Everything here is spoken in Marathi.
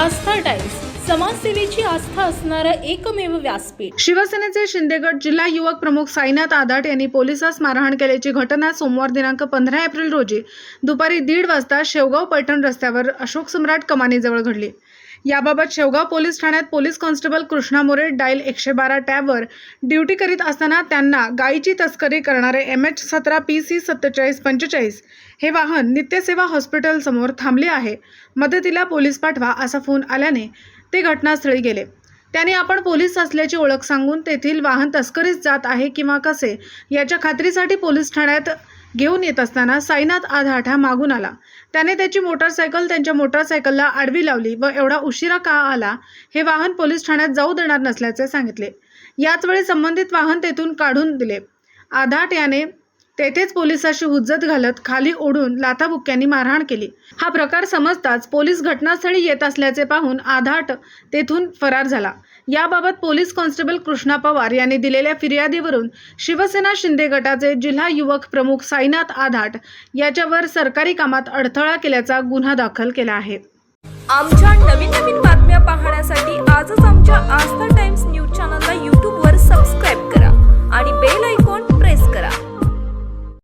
आस्था टाइम्स. समाजसेवेची आस्था असणारं एकमेव व्यासपीठ. शिवसेनेचे शिंदेगड जिल्हा युवक प्रमुख साईनाथ आदाट यांनी पोलिसास मारहाण केल्याची घटना सोमवार दिनांक पंधरा एप्रिल रोजी दुपारी दीड वाजता शेवगाव पैठण रस्त्यावर अशोक सम्राट कमानीजवळ घडली. याबाबत शेवगाव पोलीस ठाण्यात police constable Krishna More dial एकशे बारा टॅबवर ड्युटी करीत असताना त्यांना गायीची तस्करी करणारे एम एच सतरा पी सी सत्तेचाळीस पंचेचाळीस हे वाहन नित्यसेवा हॉस्पिटलसमोर थांबले आहे. मदतीला पोलीस पाठवा असा फोन आल्याने ते घटनास्थळी गेले. त्यांनी आपण पोलीस असल्याची ओळख सांगून तेथील वाहन तस्करीस जात आहे किंवा कसे याच्या खात्रीसाठी पोलीस ठाण्यात घेऊन येत असताना साईनाथ आधाट हा मागून आला. त्याने त्याची मोटारसायकल त्यांच्या मोटारसायकलला आडवी लावली व एवढा उशिरा का आला हे वाहन पोलीस ठाण्यात जाऊ देणार नसल्याचे सांगितले. याच वेळी संबंधित वाहन तेथून काढून दिले. आधाट याने तेथेच पोलिसाशी हुज्जत घालत खाली ओढून लाथाबुक्क्यांनी मारहाण केली. हा प्रकार समजताच पोलीस घटनास्थळी येत असल्याचे पाहून आधाट तेथून फरार झाला. याबाबत पोलीस कॉन्स्टेबल कृष्णा पवार यांनी दिलेल्या फिर्यादीवरून शिवसेना शिंदे गटाचे जिल्हा युवक प्रमुख साईनाथ आधाट याच्यावर सरकारी कामात अडथळा केल्याचा गुन्हा दाखल केला आहे. आमच्या नवीन नवीन